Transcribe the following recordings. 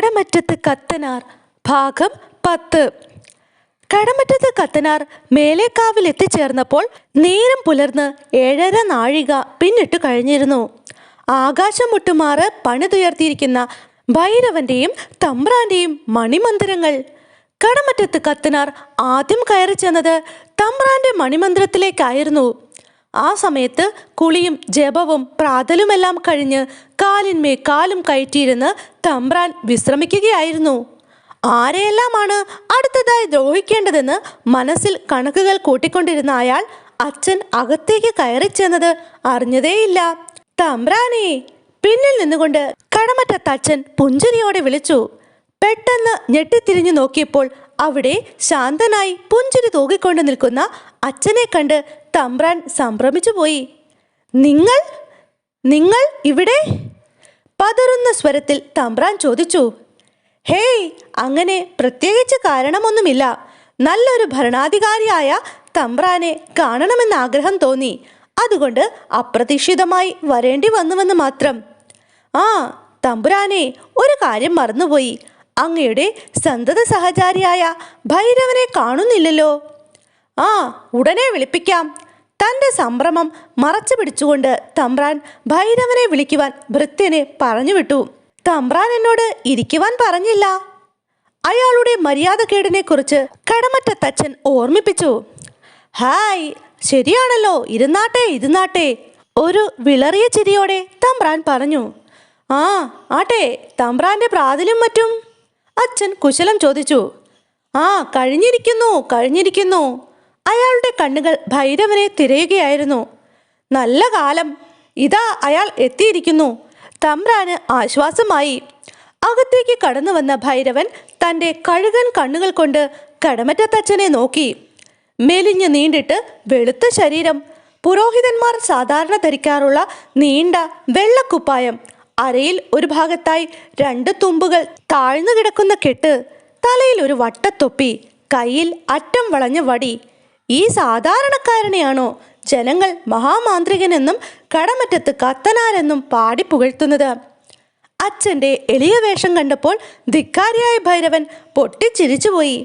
കടമറ്റത്ത് കത്തനാർ ഭാഗം പത്ത്. കടമറ്റത്ത് കത്തനാർ മേലേക്കാവിൽ എത്തിച്ചേർന്നപ്പോൾ നേരം പുലർന്ന് ഏഴര നാഴിക പിന്നിട്ട് കഴിഞ്ഞിരുന്നു. ആകാശം മുട്ടുമാറ് പണിതുയർത്തിയിരിക്കുന്ന ഭൈരവന്റെയും തമ്പ്രാന്റെയും മണിമന്ദിരങ്ങൾ കടമറ്റത്ത് കത്തനാർ ആദ്യം കയറി ചെന്നത് തമ്പ്രാന്റെ മണിമന്ദിരത്തിലേക്കായിരുന്നു ആ സമയത്ത് കുളിയും ജപവും പ്രാതലുമെല്ലാം കഴിഞ്ഞ് കാലിന്മേ കാലും കയറ്റിയിരുന്ന് തമ്പ്രാൻ വിശ്രമിക്കുകയായിരുന്നു. ആരെയെല്ലാമാണ് അടുത്തതായി ദ്രോഹിക്കേണ്ടതെന്ന് മനസ്സിൽ കണക്കുകൾ കൂട്ടിക്കൊണ്ടിരുന്ന അയാൾ അച്ഛൻ അകത്തേക്ക് കയറി ചെന്നത് അറിഞ്ഞതേയില്ല. തമ്പ്രാനെ! പിന്നിൽ നിന്നുകൊണ്ട് കടമറ്റത്തച്ഛൻ പുഞ്ചിരിയോടെ വിളിച്ചു. പെട്ടെന്ന് ഞെട്ടിത്തിരിഞ്ഞു നോക്കിയപ്പോൾ അവിടെ ശാന്തനായി പുഞ്ചിരി തൂകിക്കൊണ്ട് നിൽക്കുന്ന അച്ഛനെ കണ്ട് തമ്പ്രാൻ സംഭ്രമിച്ചു പോയി. നിങ്ങൾ? നിങ്ങൾ ഇവിടെ? പതറുന്ന സ്വരത്തിൽ തമ്പ്രാൻ ചോദിച്ചു. ഹേയ് അങ്ങനെ പ്രത്യേകിച്ച് കാരണമൊന്നുമില്ല. നല്ലൊരു ഭരണാധികാരിയായ തമ്പ്രാനെ കാണണമെന്ന് ആഗ്രഹം തോന്നി. അതുകൊണ്ട് അപ്രതീക്ഷിതമായി വരേണ്ടി വന്നുവെന്ന് മാത്രം. ആ തമ്പുരാനെ ഒരു കാര്യം മറന്നുപോയി. അങ്ങയുടെ സന്തത സഹചാരിയായ ഭൈരവനെ കാണുന്നില്ലല്ലോ. ആ ഉടനെ വിളിപ്പിക്കാം. തന്റെ സംഭ്രമം മറച്ചു പിടിച്ചുകൊണ്ട് തമ്പ്രാൻ ഭൈരവനെ വിളിക്കുവാൻ ഭൃത്യനെ പറഞ്ഞു വിട്ടു തമ്പ്രാൻ എന്നോട് ഇരിക്കുവാൻ പറഞ്ഞില്ല. അയാളുടെ മര്യാദക്കേടിനെ കുറിച്ച് കടമറ്റത്തച്ഛൻ ഓർമ്മിപ്പിച്ചു. ഹായ് ശരിയാണല്ലോ ഇരുന്നാട്ടെ ഇരുന്നാട്ടെ ഒരു വിളറിയ ചിരിയോടെ തമ്പ്രാൻ പറഞ്ഞു. ആ ആട്ടെ തമ്പ്രാന്റെ പ്രാതിലും മറ്റും. അച്ഛൻ കുശലം ചോദിച്ചു ആ കഴിഞ്ഞിരിക്കുന്നു കഴിഞ്ഞിരിക്കുന്നു. അയാളുടെ കണ്ണുകൾ ഭൈരവനെ തിരയുകയായിരുന്നു. നല്ല കാലം ഇതാ അയാൾ എത്തിയിരിക്കുന്നു തമ്രാന് ആശ്വാസമായി. അകത്തേക്ക് കടന്നു വന്ന ഭൈരവൻ തന്റെ കഴുകൻ കണ്ണുകൾ കൊണ്ട് കടമറ്റത്തച്ഛനെ നോക്കി. മെലിഞ്ഞു നീണ്ടിട്ട് വെളുത്ത ശരീരം പുരോഹിതന്മാർ സാധാരണ ധരിക്കാറുള്ള നീണ്ട വെള്ളക്കുപ്പായം അരയിൽ ഒരു ഭാഗത്തായി രണ്ട് തുമ്പുകൾ താഴ്ന്നു കിടക്കുന്ന കെട്ട് തലയിൽ ഒരു വട്ടത്തൊപ്പി കയ്യിൽ അറ്റം വളഞ്ഞ വടി. ഈ സാധാരണക്കാരനെയാണോ ജനങ്ങൾ മഹാമാന്ത്രികനെന്നും കടമറ്റത്ത് കത്തനാരെന്നും പാടി പുകഴ്ത്തുന്നത്? അച്ഛന്റെ എളിയ വേഷം കണ്ടപ്പോൾ ധിക്കാരിയായ ഭൈരവൻ പൊട്ടിച്ചിരിച്ചുപോയി.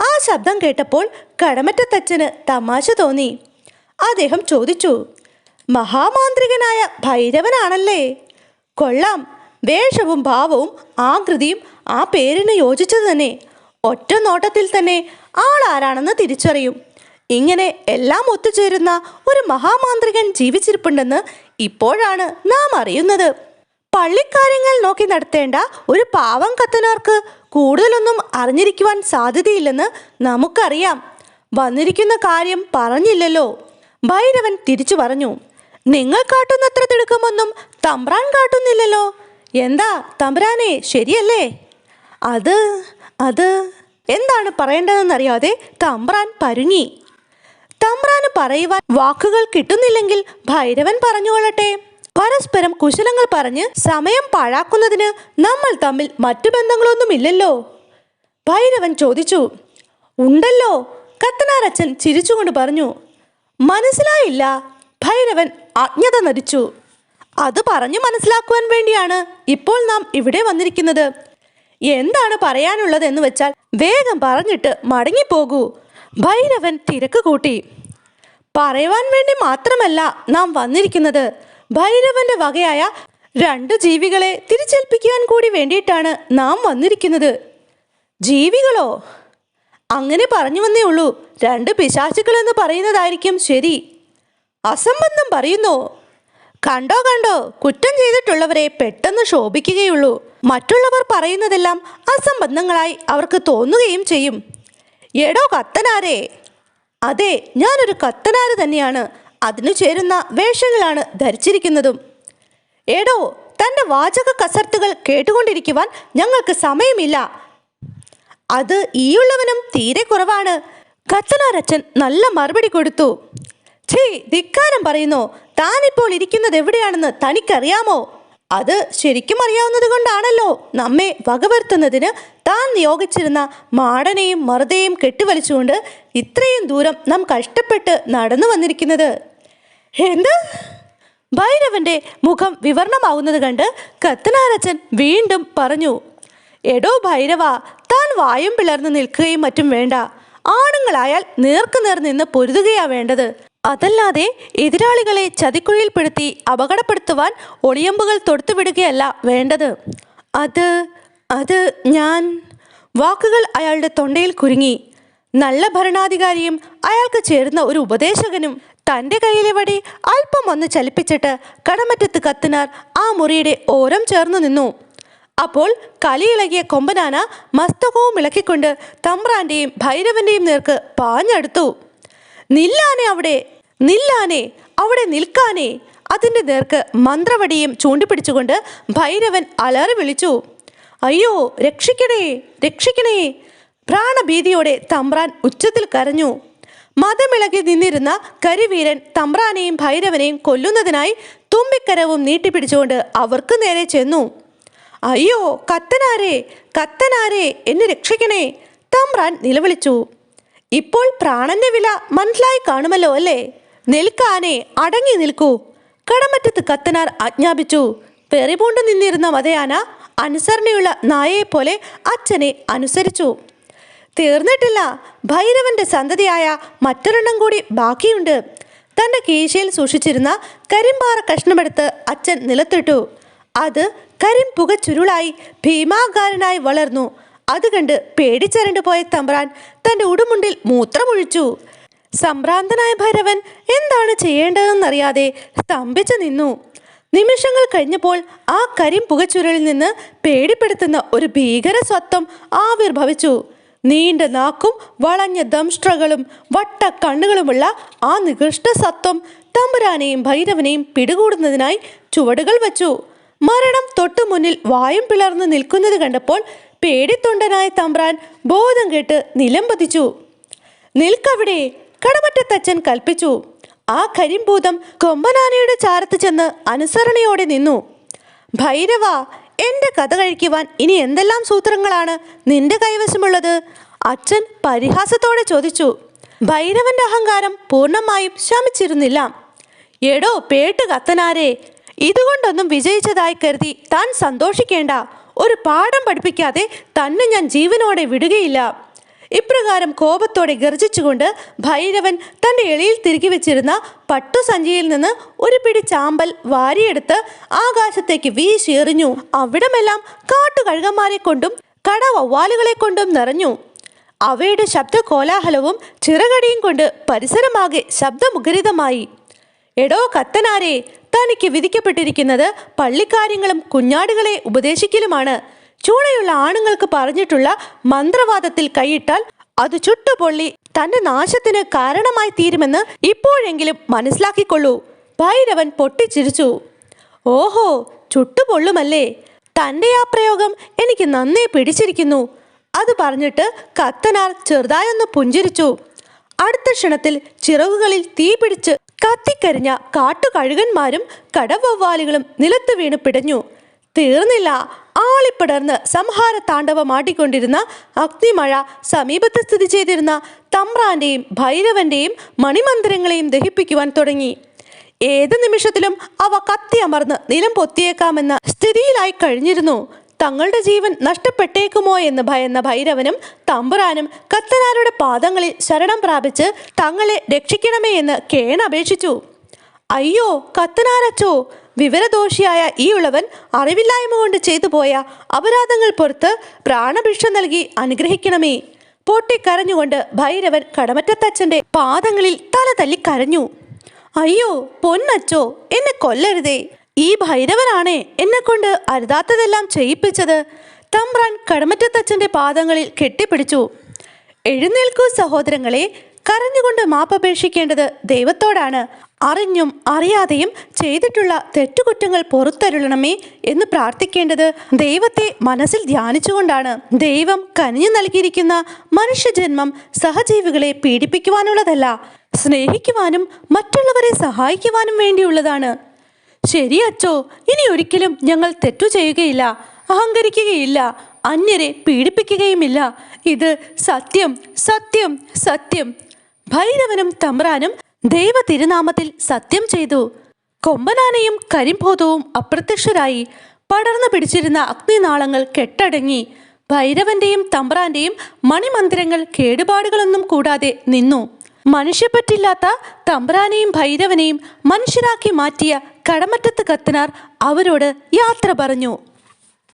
ആ ശബ്ദം കേട്ടപ്പോൾ കടമറ്റത്തച്ഛന് തമാശ തോന്നി. അദ്ദേഹം ചോദിച്ചു മഹാമാന്ത്രികനായ ഭൈരവനാണല്ലേ? കൊള്ളാം. വേഷവും ഭാവവും ആകൃതിയും ആ പേരിന് യോജിച്ചത് തന്നെ. ഒറ്റ നോട്ടത്തിൽ തന്നെ ആളാരാണെന്ന് തിരിച്ചറിയും. ഇങ്ങനെ എല്ലാം ഒത്തുചേരുന്ന ഒരു മഹാമാന്ത്രികൻ ജീവിച്ചിരിപ്പുണ്ടെന്ന് ഇപ്പോഴാണ് നാം അറിയുന്നത്. പള്ളിക്കാര്യങ്ങൾ നോക്കി നടത്തേണ്ട ഒരു പാവം കത്തനാർക്ക് കൂടുതലൊന്നും അറിഞ്ഞിരിക്കുവാൻ സാധ്യതയില്ലെന്ന് നമുക്കറിയാം. വന്നിരിക്കുന്ന കാര്യം പറഞ്ഞില്ലല്ലോ. ഭൈരവൻ തിരിച്ചു പറഞ്ഞു നിങ്ങൾ കാട്ടുന്നത്ര തിടുക്കമൊന്നും തമ്പ്രാൻ കാട്ടുന്നില്ലല്ലോ. എന്താ തമ്പ്രാനെ ശരിയല്ലേ? അത് അത് എന്താണ് പറയേണ്ടതെന്നറിയാതെ തമ്പ്രാൻ പരുങ്ങി. തമ്പ്രാന് പറയുവാൻ വാക്കുകൾ കിട്ടുന്നില്ലെങ്കിൽ ഭൈരവൻ പറഞ്ഞുകൊള്ളട്ടെ. പരസ്പരം കുശലങ്ങൾ പറഞ്ഞ് സമയം പാഴാക്കുന്നതിന് നമ്മൾ തമ്മിൽ മറ്റു ബന്ധങ്ങളൊന്നുമില്ലല്ലോ. ഭൈരവൻ ചോദിച്ചു ഉണ്ടല്ലോ. കത്തനാരച്ചൻ ചിരിച്ചുകൊണ്ട് പറഞ്ഞു മനസ്സിലായില്ല. ഭൈരവൻ അജ്ഞത നടിച്ചു. അത് പറഞ്ഞു മനസ്സിലാക്കുവാൻ വേണ്ടിയാണ് ഇപ്പോൾ നാം ഇവിടെ വന്നിരിക്കുന്നത്. എന്താണ് പറയാനുള്ളത് എന്ന് വെച്ചാൽ വേഗം പറഞ്ഞിട്ട് മടങ്ങിപ്പോകൂ. ഭൈരവൻ തിരക്ക് കൂട്ടി. പറയുവാൻ വേണ്ടി മാത്രമല്ല നാം വന്നിരിക്കുന്നത്. ഭൈരവന്റെ വകയായ രണ്ട് ജീവികളെ തിരിച്ചേൽപ്പിക്കുവാൻ കൂടി വേണ്ടിയിട്ടാണ് നാം വന്നിരിക്കുന്നത്. ജീവികളോ? അങ്ങനെ പറഞ്ഞു വന്നേ ഉള്ളൂ. രണ്ട് പിശാചുക്കൾ എന്ന് പറയുന്നതായിരിക്കും ശരി. അസംബന്ധം പറയുന്നോ. കണ്ടോ കണ്ടോ? കുറ്റം ചെയ്തിട്ടുള്ളവരെ പെട്ടെന്ന് ശോഭിക്കുകയുള്ളൂ. മറ്റുള്ളവർ പറയുന്നതെല്ലാം അസംബന്ധങ്ങളായി അവർക്ക് തോന്നുകയും ചെയ്യും. എടോ കത്തനാരേ? അതെ ഞാനൊരു കത്തനാര് തന്നെയാണ്. അതിനു ചേരുന്ന വേഷങ്ങളാണ് ധരിച്ചിരിക്കുന്നതും. എടോ തന്റെ വാചക കസർത്തുകൾ കേട്ടുകൊണ്ടിരിക്കുവാൻ ഞങ്ങൾക്ക് സമയമില്ല. അത് ഈയുള്ളവനും തീരെ കുറവാണ്. കത്തനാരച്ചൻ നല്ല മറുപടി കൊടുത്തു. ഛേ ധിക്കാരം പറയുന്നു. താനിപ്പോൾ ഇരിക്കുന്നത് എവിടെയാണെന്ന് തനിക്കറിയാമോ? അത് ശരിക്കും അറിയാവുന്നത് കൊണ്ടാണല്ലോ. നമ്മെ വകവരുത്തുന്നതിന് താൻ നിയോഗിച്ചിരുന്ന മാടനെയും മറുതയും കെട്ടിവലിച്ചുകൊണ്ട് ഇത്രയും ദൂരം നാം കഷ്ടപ്പെട്ട് നടന്നു വന്നിരിക്കുന്നത്. എന്ത്? ഭൈരവന്റെ മുഖം വിവരണമാവുന്നത് കണ്ട് കത്തനാരച്ചൻ വീണ്ടും പറഞ്ഞു എടോ ഭൈരവ താൻ വായും പിളർന്ന് നിൽക്കുകയും മറ്റും വേണ്ട. ആണുങ്ങളായാൽ നേർക്കുനേർ നിന്ന് പൊരുതുകയാ വേണ്ടത്. അതല്ലാതെ എതിരാളികളെ ചതിക്കുഴിയിൽപ്പെടുത്തി അപകടപ്പെടുത്തുവാൻ ഒളിയമ്പുകൾ തൊടുത്തുവിടുകയല്ല വേണ്ടത്. അത് അത് ഞാൻ. വാക്കുകൾ അയാളുടെ തൊണ്ടയിൽ കുരുങ്ങി. നല്ല ഭരണാധികാരിയും അയാൾക്ക് ചേരുന്ന ഒരു ഉപദേശകനും തന്റെ കയ്യിലെ വടി അല്പം ഒന്ന് ചലിപ്പിച്ചിട്ട് കടമറ്റത്ത് കത്തിനാർ ആ മുറിയുടെ ഓരം ചേർന്നു നിന്നു. അപ്പോൾ കലിയിളകിയ കൊമ്പനാന മസ്തകവും ഇളക്കിക്കൊണ്ട് തമ്പ്രാന്റെയും ഭൈരവന്റെയും നേർക്ക് പാഞ്ഞടുത്തു. നില്ലാനെ അവിടെ നില്ലാനെ അവിടെ നിൽക്കാനെ. അതിന്റെ നേർക്ക് മന്ത്രവടിയും ചൂണ്ടിപ്പിടിച്ചുകൊണ്ട് ഭൈരവൻ അലറി വിളിച്ചു. അയ്യോ രക്ഷിക്കണേ രക്ഷിക്കണേ. പ്രാണഭീതിയോടെ തമ്പ്രാൻ ഉച്ചത്തിൽ കരഞ്ഞു. മതമിളകി നിന്നിരുന്ന കരിവീരൻ തമ്പ്രാനെയും ഭൈരവനെയും കൊല്ലുന്നതിനായി തുമ്പിക്കരവും നീട്ടിപ്പിടിച്ചുകൊണ്ട് അവർക്ക് നേരെ ചെന്നു. അയ്യോ കത്തനാരെ കത്തനാരെ എന്നെ രക്ഷിക്കണേ. തമ്പ്രാൻ നിലവിളിച്ചു. ഇപ്പോൾ പ്രാണന്റെ വില മനസ്സിലായി കാണുമല്ലോ അല്ലേ? നിൽക്കാനെ അടങ്ങി നിൽക്കൂ. കടമറ്റത്ത് കത്തനാർ ആജ്ഞാപിച്ചു. പെറിപൂണ്ട് നിന്നിരുന്ന മതയാന അനുസരണയുള്ള നായയെപ്പോലെ അച്ഛനെ അനുസരിച്ചു. തീർന്നിട്ടില്ല. ഭൈരവന്റെ സന്തതിയായ മറ്റൊരെണ്ണം കൂടി ബാക്കിയുണ്ട്. തന്റെ കീശയിൽ സൂക്ഷിച്ചിരുന്ന കരിമ്പാറ കഷ്ണമെടുത്ത് അച്ഛൻ നിലത്തിട്ടു. അത് കരിം പുകച്ചുരുളായി ഭീമാകാരനായി വളർന്നു. അത് കണ്ട് പേടിച്ചരണ്ടു പോയ തമ്പ്രാൻ തന്റെ ഉടുമുണ്ടിൽ മൂത്രമൊഴിച്ചു. സംഭ്രാന്തനായ ഭൈരവൻ എന്താണ് ചെയ്യേണ്ടതെന്നറിയാതെ സ്തംഭിച്ചു നിന്നു. നിമിഷങ്ങൾ കഴിഞ്ഞപ്പോൾ ആ കരിം പുകച്ചുരുളിൽ നിന്ന് പേടിപ്പെടുത്തുന്ന ഒരു ഭീകര സ്വത്വം ആവിർഭവിച്ചു. നീണ്ട നാക്കും വളഞ്ഞ ദംഷ്ട്രകളും വട്ട കണ്ണുകളുമുള്ള ആ നികൃഷ്ട സത്വം തമ്പുരാനെയും ഭൈരവനെയും പിടികൂടുന്നതിനായി ചുവടുകൾ വച്ചു. മരണം തൊട്ടു മുന്നിൽ വായും പിളർന്ന് നിൽക്കുന്നത് കണ്ടപ്പോൾ പേടിത്തൊണ്ടനായ തമ്പ്രാൻ ബോധം കേട്ട് നിലംപതിച്ചു നിൽക്കവിടെ കടമറ്റത്തച്ഛൻ കൽപ്പിച്ചു. ആ കരിമ്പൂതം കൊമ്പനാനയുടെ ചാരത്ത് ചെന്ന് അനുസരണയോടെ നിന്നു. ഭൈരവ എന്റെ കഥ കഴിക്കുവാൻ ഇനി എന്തെല്ലാം സൂത്രങ്ങളാണ് നിന്റെ കൈവശമുള്ളത്? അച്ഛൻ പരിഹാസത്തോടെ ചോദിച്ചു. ഭൈരവന്റെ അഹങ്കാരം പൂർണമായും ശമിച്ചിരുന്നില്ല. എടോ പേട്ട് കത്തനാരെ ഇതുകൊണ്ടൊന്നും വിജയിച്ചതായി കരുതി താൻ സന്തോഷിക്കേണ്ട. ഒരു പാഠം പഠിപ്പിക്കാതെ തന്നെ ഞാൻ ജീവനോടെ വിടുകയില്ല. ഇപ്രകാരം കോപത്തോടെ ഗർജിച്ചുകൊണ്ട് ഭൈരവൻ തന്റെ എളിയിൽ തിരികെ വെച്ചിരുന്ന പട്ടുസഞ്ചിയിൽ നിന്ന് ഒരു പിടി ചാമ്പൽ വാരിയെടുത്ത് ആകാശത്തേക്ക് വീശിയെറിഞ്ഞു അവിടമെല്ലാം കാട്ടുകഴുകന്മാരെ കൊണ്ടും കടവവ്വാലുകളെ കൊണ്ടും നിറഞ്ഞു. അവയുടെ ശബ്ദ കോലാഹലവും ചിറകടിയും കൊണ്ട് പരിസരമാകെ ശബ്ദമുഖരിതമായി. എടോ കത്തനാരെ തനിക്ക് വിധിക്കപ്പെട്ടിരിക്കുന്നത് പള്ളിക്കാര്യങ്ങളും കുഞ്ഞാടുകളെ ഉപദേശിക്കലുമാണ്. ചൂളയുള്ള ആണുങ്ങൾക്ക് പറഞ്ഞിട്ടുള്ള മന്ത്രവാദത്തിൽ കൈയിട്ടാൽ അത് ചുട്ടുപൊള്ളി തന്റെ നാശത്തിന് കാരണമായി തീരുമെന്ന് ഇപ്പോഴെങ്കിലും മനസ്സിലാക്കിക്കൊള്ളൂ. ഭൈരവൻ പൊട്ടിച്ചിരിച്ചു. ഓഹോ ചുട്ടുപൊള്ളുമല്ലേ? തന്റെ ആ പ്രയോഗം എനിക്ക് നന്നേ പിടിച്ചിരിക്കുന്നു. അത് പറഞ്ഞിട്ട് കത്തനാർ ചെറുതായൊന്ന് പുഞ്ചിരിച്ചു. അടുത്ത ക്ഷണത്തിൽ ചിറകുകളിൽ തീ പിടിച്ച് കത്തിക്കരിഞ്ഞ കാട്ടുകഴുകന്മാരും കടവവ്വാലുകളും നിലത്ത് വീണ് പിടഞ്ഞു. തീർന്നില്ല. ആളിപ്പടർന്ന് സംഹാര താണ്ഡവമാട്ടിക്കൊണ്ടിരുന്ന അഗ്നിമഴ സമീപത്ത് സ്ഥിതി ചെയ്തിരുന്ന തമ്പ്രാന്റെയും ഭൈരവന്റെയും മണിമന്ദിരങ്ങളെയും ദഹിപ്പിക്കുവാൻ തുടങ്ങി. ഏത് നിമിഷത്തിലും അവ കത്തിയമർന്ന് നിലം പൊത്തിയേക്കാമെന്ന സ്ഥിതിയിലായി കഴിഞ്ഞിരുന്നു. തങ്ങളുടെ ജീവൻ നഷ്ടപ്പെട്ടേക്കുമോ എന്ന് ഭയന്ന ഭൈരവനും തമ്പുരാനും കത്തനാരുടെ പാദങ്ങളിൽ ശരണം പ്രാപിച്ച് തങ്ങളെ രക്ഷിക്കണമേ എന്ന് കേണപേക്ഷിച്ചു അയ്യോ കത്തനാരച്ചോ വിവരദോഷിയായ ഈ ഉളവൻ അറിവില്ലായ്മ കൊണ്ട് ചെയ്തു പോയ അപരാധങ്ങൾ പുറത്ത് പ്രാണഭിക്ഷ നൽകി അനുഗ്രഹിക്കണമേ. പൊട്ടിക്കരഞ്ഞുകൊണ്ട് ഭൈരവൻ കടമറ്റത്തച്ഛന്റെ പാദങ്ങളിൽ തല തല്ലി കരഞ്ഞു. അയ്യോ പൊന്നച്ചോ എന്നെ കൊല്ലരുതേ. ഈ ഭൈരവനാണ് എന്നെ കൊണ്ട് അരുതാത്തതെല്ലാം ചെയ്യിപ്പിച്ചത്. തമ്പ്രാൻ കടമറ്റത്തച്ഛന്റെ പാദങ്ങളിൽ കെട്ടിപ്പിടിച്ചു. എഴുന്നേൽക്കൂ സഹോദരങ്ങളെ കരഞ്ഞുകൊണ്ട് മാപ്പപേക്ഷിക്കേണ്ടത് ദൈവത്തോടാണ്. അറിഞ്ഞും അറിയാതെയും ചെയ്തിട്ടുള്ള തെറ്റുകുറ്റങ്ങൾ പുറത്തരുളണമേ എന്ന് പ്രാർത്ഥിക്കേണ്ടത് ദൈവത്തെ മനസ്സിൽ ധ്യാനിച്ചുകൊണ്ടാണ്. ദൈവം കനിഞ്ഞു നൽകിയിരിക്കുന്ന മനുഷ്യജന്മം സഹജീവികളെ പീഡിപ്പിക്കുവാനുള്ളതല്ല സ്നേഹിക്കുവാനും മറ്റുള്ളവരെ സഹായിക്കുവാനും വേണ്ടിയുള്ളതാണ്. ശരി അച്ചോ. ഇനി ഒരിക്കലും ഞങ്ങൾ തെറ്റു ചെയ്യുകയില്ല അഹങ്കരിക്കുകയില്ല അന്യരെ പീഡിപ്പിക്കുകയുമില്ല. ഇത് സത്യം സത്യം സത്യം. ഭൈരവനും തമ്രാനും ദൈവ തിരുനാമത്തിൽ സത്യം ചെയ്തു. കൊമ്പനാനയും കരിംഭൂതവും അപ്രത്യക്ഷരായി. പടർന്നു പിടിച്ചിരുന്ന അഗ്നിനാളങ്ങൾ കെട്ടടങ്ങി. ഭൈരവന്റെയും തമ്പ്രാന്റെയും മണിമന്ദിരങ്ങൾ കേടുപാടുകളൊന്നും കൂടാതെ നിന്നു. മനുഷ്യപ്പറ്റില്ലാത്ത തമ്പ്രാനെയും ഭൈരവനെയും മനുഷ്യരാക്കി മാറ്റിയ കടമറ്റത്ത് കത്തനാർ അവരോട് യാത്ര പറഞ്ഞു.